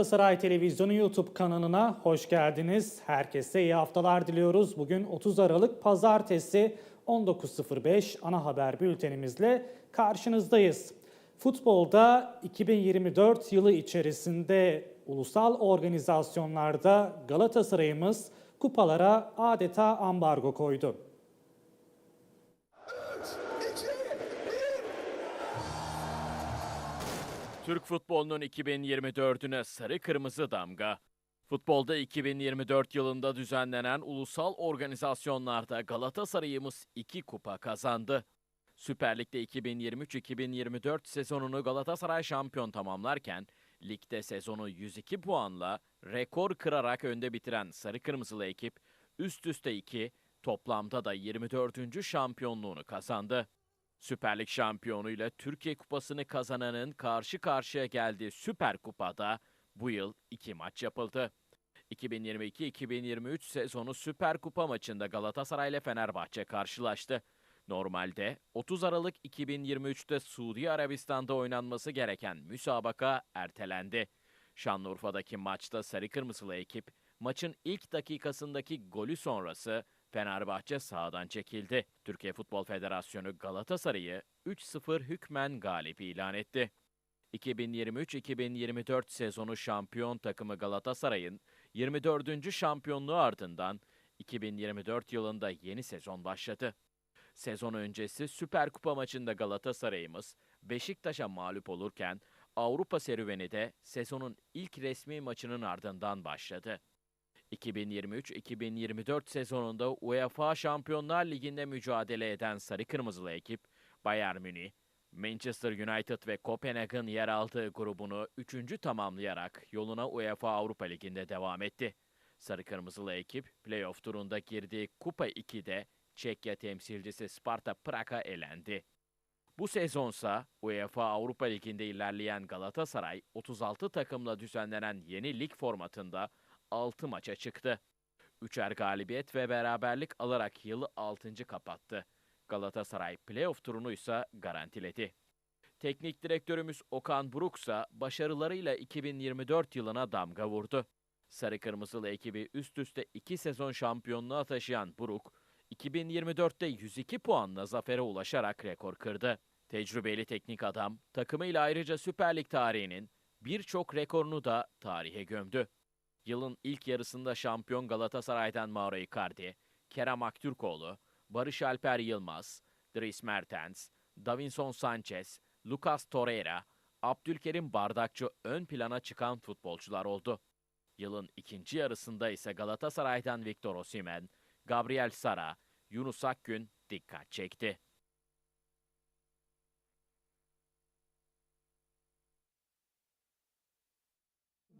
Galatasaray Televizyonu YouTube kanalına hoş geldiniz. Herkese iyi haftalar diliyoruz. Bugün 30 Aralık Pazartesi 19.05 ana haber bültenimizle karşınızdayız. Futbolda 2024 yılı içerisinde ulusal organizasyonlarda Galatasaray'ımız kupalara adeta ambargo koydu. Türk futbolunun 2024'üne sarı kırmızı damga. Futbolda 2024 yılında düzenlenen ulusal organizasyonlarda Galatasaray'ımız 2 kupa kazandı. Süper Lig'de 2023-2024 sezonunu Galatasaray şampiyon tamamlarken, ligde sezonu 102 puanla rekor kırarak önde bitiren sarı kırmızılı ekip üst üste 2, toplamda da 24. şampiyonluğunu kazandı. Süper Lig şampiyonuyla Türkiye Kupası'nı kazananın karşı karşıya geldiği Süper Kupa'da bu yıl iki maç yapıldı. 2022-2023 sezonu Süper Kupa maçında Galatasaray ile Fenerbahçe karşılaştı. Normalde 30 Aralık 2023'te Suudi Arabistan'da oynanması gereken müsabaka ertelendi. Şanlıurfa'daki maçta sarı kırmızılı ekip maçın ilk dakikasındaki golü sonrası Fenerbahçe sahadan çekildi. Türkiye Futbol Federasyonu Galatasaray'ı 3-0 hükmen galip ilan etti. 2023-2024 sezonu şampiyon takımı Galatasaray'ın 24. şampiyonluğu ardından 2024 yılında yeni sezon başladı. Sezon öncesi Süper Kupa maçında Galatasaray'ımız Beşiktaş'a mağlup olurken Avrupa serüveni de sezonun ilk resmi maçının ardından başladı. 2023-2024 sezonunda UEFA Şampiyonlar Ligi'nde mücadele eden Sarı Kırmızılı ekip, Bayern Münih, Manchester United ve Kopenhag'ın yer aldığı grubunu üçüncü tamamlayarak yoluna UEFA Avrupa Ligi'nde devam etti. Sarı Kırmızılı ekip, playoff turunda girdiği Kupa 2'de Çekya temsilcisi Sparta Prag'a elendi. Bu sezonsa UEFA Avrupa Ligi'nde ilerleyen Galatasaray, 36 takımla düzenlenen yeni lig formatında 6 maça çıktı. Üçer galibiyet ve beraberlik alarak yılı 6. kapattı. Galatasaray playoff turunu ise garantiledi. Teknik direktörümüz Okan Buruk ise başarılarıyla 2024 yılına damga vurdu. Sarı Kırmızılı ekibi üst üste 2 sezon şampiyonluğa taşıyan Buruk, 2024'te 102 puanla zafere ulaşarak rekor kırdı. Tecrübeli teknik adam, takımıyla ayrıca Süper Lig tarihinin birçok rekorunu da tarihe gömdü. Yılın ilk yarısında şampiyon Galatasaray'dan Mauro Icardi, Kerem Aktürkoğlu, Barış Alper Yılmaz, Dries Mertens, Davinson Sanchez, Lucas Torreira, Abdülkerim Bardakçı ön plana çıkan futbolcular oldu. Yılın ikinci yarısında ise Galatasaray'dan Victor Osimhen, Gabriel Sara, Yunus Akgün dikkat çekti.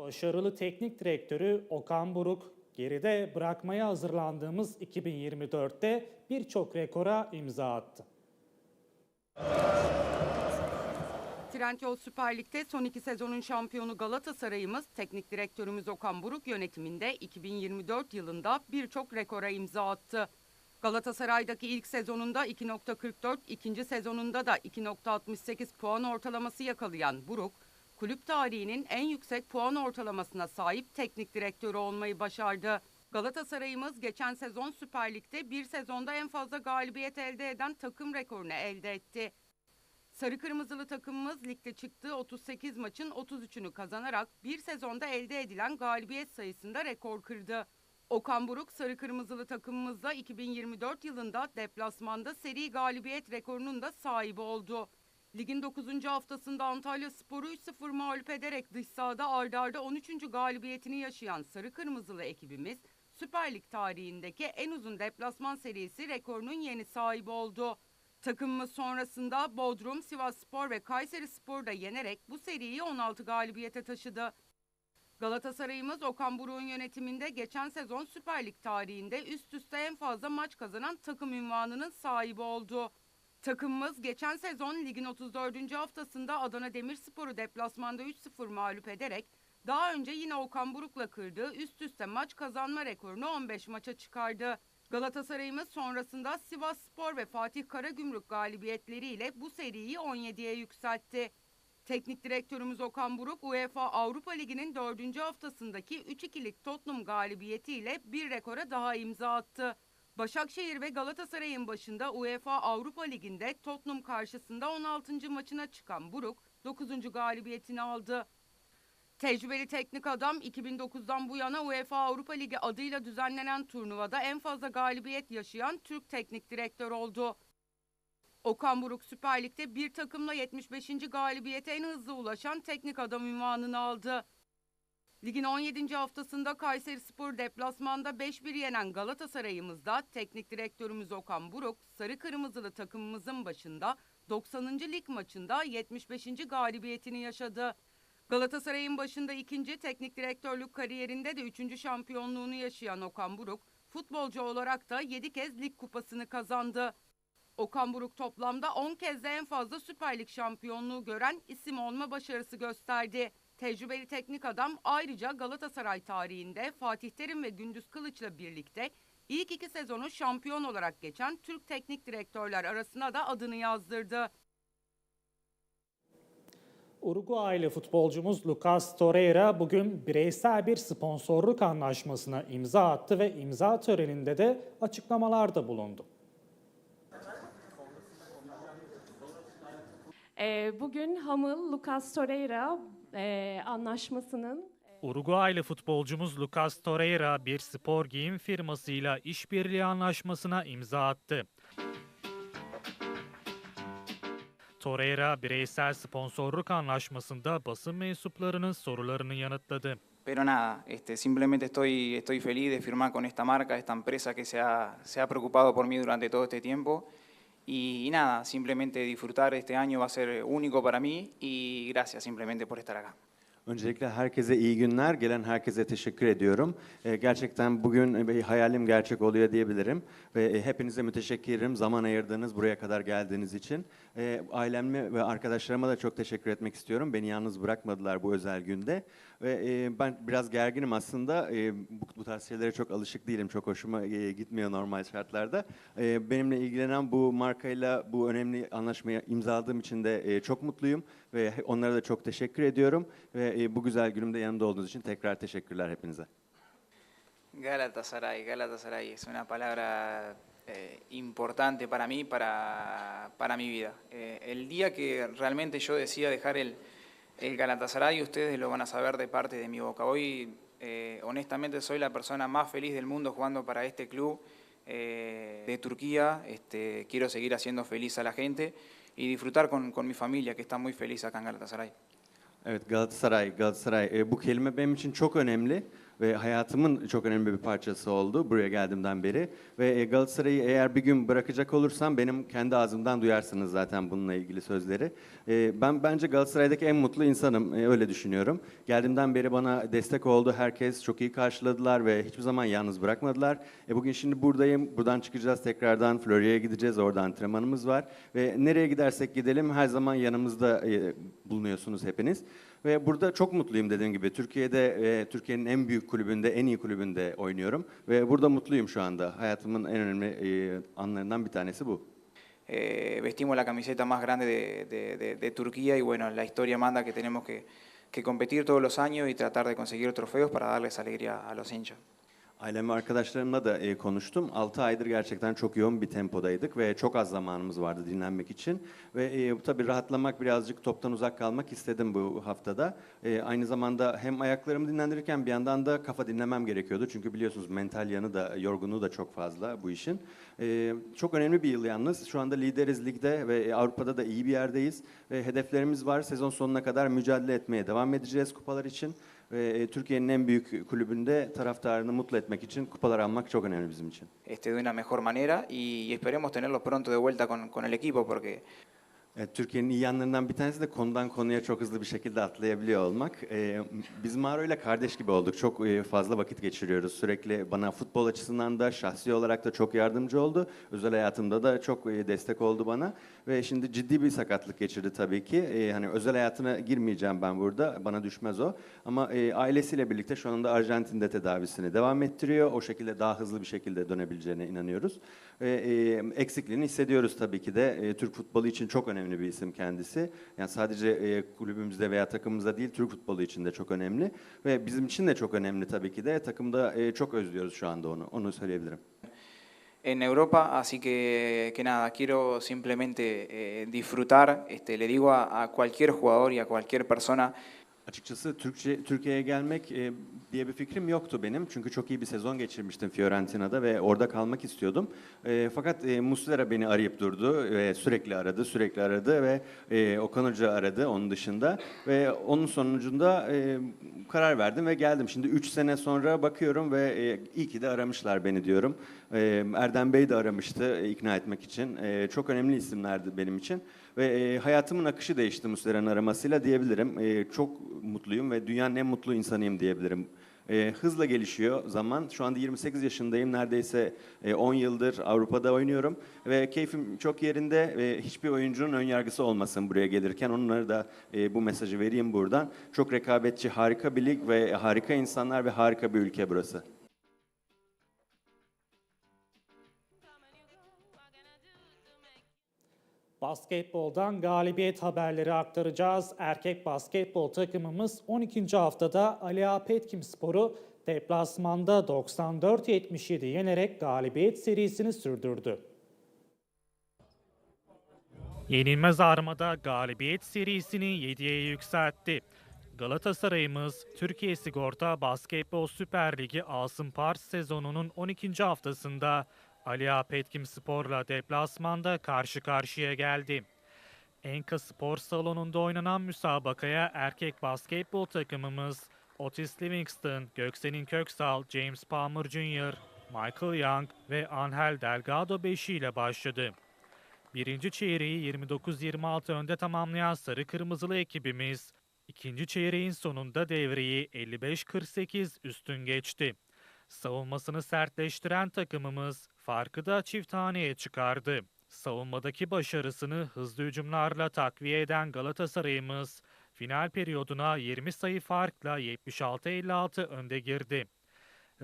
Başarılı teknik direktörü Okan Buruk, geride bırakmaya hazırlandığımız 2024'te birçok rekora imza attı. Trendyol Süper Lig'de son iki sezonun şampiyonu Galatasaray'ımız teknik direktörümüz Okan Buruk yönetiminde 2024 yılında birçok rekora imza attı. Galatasaray'daki ilk sezonunda 2.44, ikinci sezonunda da 2.68 puan ortalaması yakalayan Buruk, kulüp tarihinin en yüksek puan ortalamasına sahip teknik direktörü olmayı başardı. Galatasaray'ımız geçen sezon Süper Lig'de bir sezonda en fazla galibiyet elde eden takım rekorunu elde etti. Sarı Kırmızılı takımımız ligde çıktığı 38 maçın 33'ünü kazanarak bir sezonda elde edilen galibiyet sayısında rekor kırdı. Okan Buruk Sarı Kırmızılı takımımızda 2024 yılında deplasmanda seri galibiyet rekorunun da sahibi oldu. Ligin 9. haftasında Antalya Sporu 3-0 mağlup ederek dış sahada ardarda arda 13. galibiyetini yaşayan Sarı Kırmızılı ekibimiz Süper Lig tarihindeki en uzun deplasman serisi rekorunun yeni sahibi oldu. Takımımız sonrasında Bodrum, Sivas Spor ve Kayseri Spor'u da yenerek bu seriyi 16 galibiyete taşıdı. Galatasaray'ımız Okan Buruk'un yönetiminde geçen sezon Süper Lig tarihinde üst üste en fazla maç kazanan takım ünvanının sahibi oldu. Takımımız geçen sezon ligin 34. haftasında Adana Demirspor'u deplasmanda 3-0 mağlup ederek daha önce yine Okan Buruk'la kırdığı üst üste maç kazanma rekorunu 15 maça çıkardı. Galatasaray'ımız sonrasında Sivas Spor ve Fatih Karagümrük galibiyetleriyle bu seriyi 17'ye yükseltti. Teknik direktörümüz Okan Buruk, UEFA Avrupa Ligi'nin dördüncü haftasındaki 3-2'lik Tottenham galibiyetiyle bir rekora daha imza attı. Başakşehir ve Galatasaray'ın başında UEFA Avrupa Ligi'nde Tottenham karşısında 16. maçına çıkan Buruk, 9. galibiyetini aldı. Tecrübeli teknik adam 2009'dan bu yana UEFA Avrupa Ligi adıyla düzenlenen turnuvada en fazla galibiyet yaşayan Türk teknik direktör oldu. Okan Buruk Süper Lig'de bir takımla 75. galibiyete en hızlı ulaşan teknik adam ünvanını aldı. Ligin 17. haftasında Kayseri Spor deplasmanda 5-1 yenen Galatasaray'ımızda teknik direktörümüz Okan Buruk, sarı kırmızılı takımımızın başında 90. lig maçında 75. galibiyetini yaşadı. Galatasaray'ın başında ikinci teknik direktörlük kariyerinde de üçüncü şampiyonluğunu yaşayan Okan Buruk, futbolcu olarak da 7 kez lig kupasını kazandı. Okan Buruk toplamda 10 kez de en fazla Süper Lig şampiyonluğu gören isim olma başarısı gösterdi. Tecrübeli teknik adam ayrıca Galatasaray tarihinde Fatih Terim ve Gündüz Kılıç'la birlikte ilk iki sezonu şampiyon olarak geçen Türk teknik direktörler arasına da adını yazdırdı. Uruguaylı futbolcumuz Lucas Torreira bugün bireysel bir sponsorluk anlaşmasına imza attı ve imza töreninde de açıklamalarda bulundu. Ee, Bugün Hamıl Lucas Torreira e, anlaşmasının Uruguaylı futbolcumuz Lucas Torreira bir spor giyim firmasıyla işbirliği anlaşmasına imza attı. Torreira bireysel sponsorluk anlaşmasında basın mensuplarının sorularını yanıtladı. Pero nada, este, simplemente estoy, estoy feliz de firmar con esta marca, esta empresa que se ha, se ha preocupado por mí durante todo este tiempo. Y, y nada, simplemente disfrutar este año va a ser único para mí y gracias simplemente por estar acá. Öncelikle herkese iyi günler. Gelen herkese teşekkür ediyorum. Ee, gerçekten bugün bir hayalim gerçek oluyor diyebilirim. Ve e, hepinize müteşekkirim zaman ayırdığınız, buraya kadar geldiğiniz için. Ee, aileme ve arkadaşlarıma da çok teşekkür etmek istiyorum. Beni yalnız bırakmadılar bu özel günde. Ve e, ben biraz gerginim aslında. E, bu, bu tarz şeylere çok alışık değilim. Çok hoşuma e, gitmiyor normal şartlarda. E, benimle ilgilenen bu markayla bu önemli anlaşmayı imzaladığım için de e, çok mutluyum. Ve onlara da çok teşekkür ediyorum. Ve e, bu güzel günümde yanında olduğunuz için tekrar teşekkürler hepinize. Galatasaray, Galatasaray es una palabra eh, importante para mí, para, para mi vida. Eh, el día que realmente yo decida dejar el, el Galatasaray, ustedes lo van a saber de parte de mi boca. Hoy, eh, honestamente, soy la persona más feliz del mundo jugando para este club eh, de Turquía. Este, quiero seguir haciendo feliz a la gente y disfrutar con, mi familia, que está muy feliz acá en Galatasaray. Evet Galatasaray, Galatasaray. E, bu kelime benim için çok önemli ve hayatımın çok önemli bir parçası oldu buraya geldiğimden beri. Ve e, Galatasaray'ı eğer bir gün bırakacak olursam benim kendi ağzımdan duyarsınız zaten bununla ilgili sözleri. E, ben bence Galatasaray'daki en mutlu insanım, e, öyle düşünüyorum. Geldiğimden beri bana destek oldu, herkes çok iyi karşıladılar ve hiçbir zaman yalnız bırakmadılar. Bugün şimdi buradayım, buradan çıkacağız tekrardan Florya'ya gideceğiz, orada antrenmanımız var. Ve nereye gidersek gidelim her zaman yanımızda bulunuyorsunuz hepiniz. Ve burada çok mutluyum dediğim gibi. Türkiye'de Türkiye'nin en büyük kulübünde, en iyi kulübünde oynuyorum. Ve burada mutluyum şu anda. Hayatımın en önemli e, anlarından bir tanesi bu. Eh, vestimos la camiseta más grande de, de- de- de Turquía y bueno, la historia manda que tenemos que, que competir todos los años y tratar de conseguir trofeos para darles alegría a los hinchas. Ailem ve arkadaşlarımla da e, konuştum. 6 aydır gerçekten çok yoğun bir tempodaydık ve çok az zamanımız vardı dinlenmek için. Ve e, tabii rahatlamak, birazcık toptan uzak kalmak istedim bu haftada. E, aynı zamanda hem ayaklarımı dinlendirirken bir yandan da kafa dinlemem gerekiyordu. Çünkü biliyorsunuz mental yanı da, yorgunluğu da çok fazla bu işin. E, çok önemli bir yıl yalnız. Şu anda lideriz ligde ve e, Avrupa'da da iyi bir yerdeyiz. Ve hedeflerimiz var. Sezon sonuna kadar mücadele etmeye devam edeceğiz kupalar için. Ve e, Türkiye'nin en büyük kulübünde taraftarını mutlu etmek için kupalar almak çok önemli bizim için. este, de una mejor manera y, esperemos tenerlos pronto de vuelta con, con el equipo porque Evet, Türkiye'nin iyi yanlarından bir tanesi de konudan konuya çok hızlı bir şekilde atlayabiliyor olmak. Ee, biz Maro ile kardeş gibi olduk. Çok e, fazla vakit geçiriyoruz. Sürekli bana futbol açısından da şahsi olarak da çok yardımcı oldu. Özel hayatımda da çok e, destek oldu bana. Ve şimdi ciddi bir sakatlık geçirdi tabii ki. E, hani özel hayatına girmeyeceğim ben burada, bana düşmez o. Ama e, ailesiyle birlikte şu anda Arjantin'de tedavisini devam ettiriyor. O şekilde daha hızlı bir şekilde dönebileceğine inanıyoruz. Ve e, eksikliğini hissediyoruz tabii ki de. E, Türk futbolu için çok önemli bir isim kendisi. Yani sadece e, kulübümüzde veya takımımızda değil, Türk futbolu için de çok önemli. Ve bizim için de çok önemli tabii ki de. Takımda e, çok özlüyoruz şu anda onu, onu söyleyebilirim. En Europa, así que, que nada, quiero simplemente eh, disfrutar, este, le digo a, a cualquier jugador y a cualquier persona Açıkçası Türkçe Türkiye'ye gelmek e, diye bir fikrim yoktu benim. Çünkü çok iyi bir sezon geçirmiştim Fiorentina'da ve orada kalmak istiyordum. E, fakat e, Muslera beni arayıp durdu ve sürekli aradı, sürekli aradı ve e, Okan Hoca aradı onun dışında ve onun sonucunda e, karar verdim ve geldim. Şimdi 3 sene sonra bakıyorum ve e, iyi ki de aramışlar beni diyorum. E, Erdem Bey de aramıştı e, ikna etmek için. E, çok önemli isimlerdi benim için. Ve e, hayatımın akışı değişti Muslera'nın aramasıyla diyebilirim. E, çok mutluyum ve dünyanın en mutlu insanıyım diyebilirim. E, hızla gelişiyor zaman. Şu anda 28 yaşındayım. Neredeyse e, 10 yıldır Avrupa'da oynuyorum. Ve keyfim çok yerinde. ve hiçbir oyuncunun ön yargısı olmasın buraya gelirken. Onlara da e, bu mesajı vereyim buradan. Çok rekabetçi, harika bir lig ve harika insanlar ve harika bir ülke burası. Basketboldan galibiyet haberleri aktaracağız. Erkek basketbol takımımız 12. haftada Ali Ağa Petkim Sporu deplasmanda 94-77 yenerek galibiyet serisini sürdürdü. Yenilmez Armada galibiyet serisini 7'ye yükseltti. Galatasaray'ımız Türkiye Sigorta Basketbol Süper Ligi Asım Pars sezonunun 12. haftasında Ali Ağa Petkim Spor'la deplasmanda karşı karşıya geldi. Enka Spor Salonu'nda oynanan müsabakaya erkek basketbol takımımız Otis Livingston, Göksel'in Köksal, James Palmer Jr., Michael Young ve Angel Delgado beşiyle başladı. Birinci çeyreği 29-26 önde tamamlayan sarı kırmızılı ekibimiz, ikinci çeyreğin sonunda devreyi 55-48 üstün geçti. Savunmasını sertleştiren takımımız farkı da çift haneye çıkardı. Savunmadaki başarısını hızlı hücumlarla takviye eden Galatasaray'ımız final periyoduna 20 sayı farkla 76-56 önde girdi.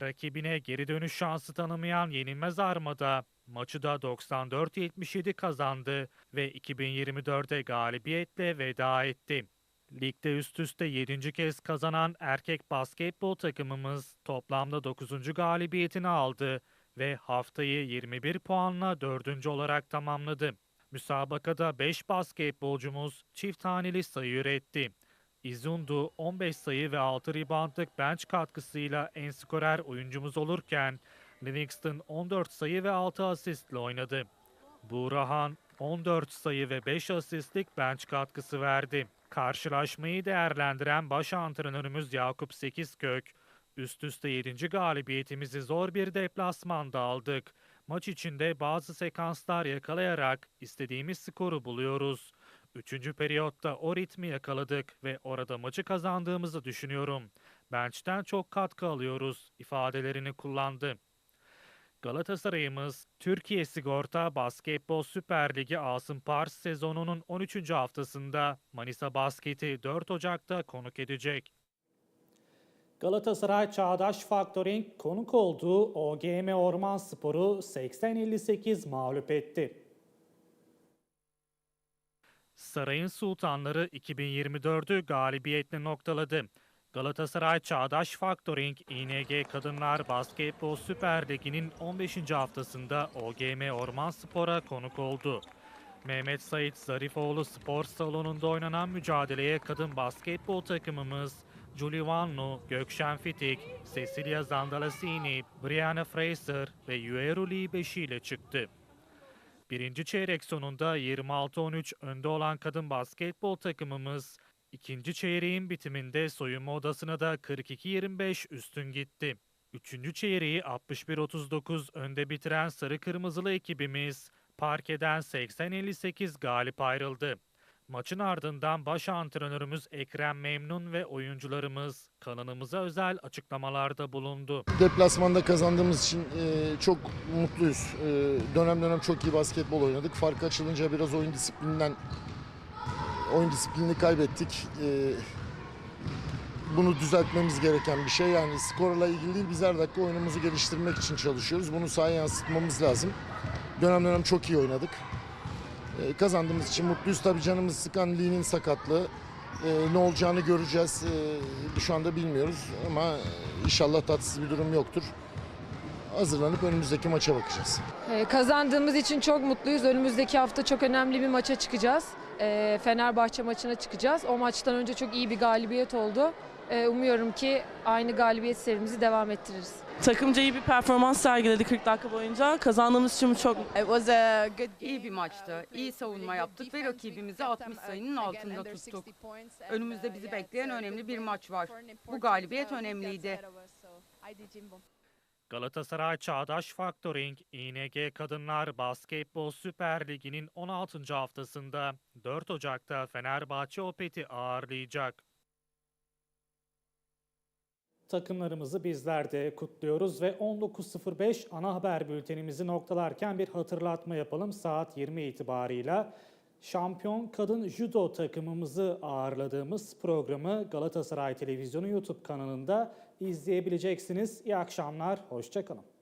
Rakibine geri dönüş şansı tanımayan yenilmez Armada maçı da 94-77 kazandı ve 2024'e galibiyetle veda etti. Ligde üst üste 7. kez kazanan erkek basketbol takımımız toplamda 9. galibiyetini aldı ve haftayı 21 puanla 4. olarak tamamladı. Müsabakada 5 basketbolcumuz çift haneli sayı üretti. İzundu 15 sayı ve 6 reboundlık bench katkısıyla en skorer oyuncumuz olurken Livingston 14 sayı ve 6 asistle oynadı. Buğrahan 14 sayı ve 5 asistlik bench katkısı verdi. Karşılaşmayı değerlendiren baş antrenörümüz Yakup Sekizkök, üst üste 7. galibiyetimizi zor bir deplasmanda aldık. Maç içinde bazı sekanslar yakalayarak istediğimiz skoru buluyoruz. Üçüncü periyotta o ritmi yakaladık ve orada maçı kazandığımızı düşünüyorum. Bench'ten çok katkı alıyoruz ifadelerini kullandı. Galatasaray'ımız Türkiye Sigorta Basketbol Süper Ligi Asım Pars sezonunun 13. haftasında Manisa Basket'i 4 Ocak'ta konuk edecek. Galatasaray Çağdaş Factoring konuk olduğu OGM Orman Sporu 80-58 mağlup etti. Sarayın Sultanları 2024'ü galibiyetle noktaladı. Galatasaray Çağdaş Factoring İNG Kadınlar Basketbol Süper Ligi'nin 15. haftasında OGM Orman Spor'a konuk oldu. Mehmet Sait Zarifoğlu Spor Salonu'nda oynanan mücadeleye kadın basketbol takımımız Vanlu, Gökşen Fitik, Cecilia Zandalasini, Brianna Fraser ve Yueru Lee beşiyle çıktı. Birinci çeyrek sonunda 26-13 önde olan kadın basketbol takımımız ikinci çeyreğin bitiminde soyunma odasına da 42-25 üstün gitti. Üçüncü çeyreği 61-39 önde bitiren sarı kırmızılı ekibimiz parkeden 80-58 galip ayrıldı. Maçın ardından baş antrenörümüz Ekrem Memnun ve oyuncularımız kanalımıza özel açıklamalarda bulundu. Deplasmanda kazandığımız için e, çok mutluyuz. E, dönem dönem çok iyi basketbol oynadık. Fark açılınca biraz oyun disiplininden oyun disiplinini kaybettik. E, bunu düzeltmemiz gereken bir şey. Yani skorla ilgili değil, biz her dakika oyunumuzu geliştirmek için çalışıyoruz. Bunu sahaya yansıtmamız lazım. Dönem dönem çok iyi oynadık. E, kazandığımız için mutluyuz. Tabii canımız sıkan Lee'nin sakatlığı. E, ne olacağını göreceğiz. E, şu anda bilmiyoruz ama inşallah tatsız bir durum yoktur. Hazırlanıp önümüzdeki maça bakacağız. Ee, Kazandığımız için çok mutluyuz. Önümüzdeki hafta çok önemli bir maça çıkacağız. Ee, Fenerbahçe maçına çıkacağız. O maçtan önce çok iyi bir galibiyet oldu. Ee, Umuyorum ki aynı galibiyet serimizi devam ettiririz. Takımca iyi bir performans sergiledi 40 dakika boyunca. Kazandığımız için çok It was a good İyi bir maçtı. İyi savunma yaptık ve rakibimizi 60 sayının altında tuttuk. Önümüzde bizi bekleyen önemli bir maç var. Bu galibiyet önemliydi. Galatasaray Çağdaş Faktoring İNG Kadınlar Basketbol Süper Ligi'nin 16. haftasında 4 Ocak'ta Fenerbahçe Opet'i ağırlayacak. Takımlarımızı bizler de kutluyoruz ve 19.05 ana haber bültenimizi noktalarken bir hatırlatma yapalım. Saat 20 itibarıyla şampiyon kadın judo takımımızı ağırladığımız programı Galatasaray Televizyonu YouTube kanalında izleyebileceksiniz. İyi akşamlar, hoşçakalın.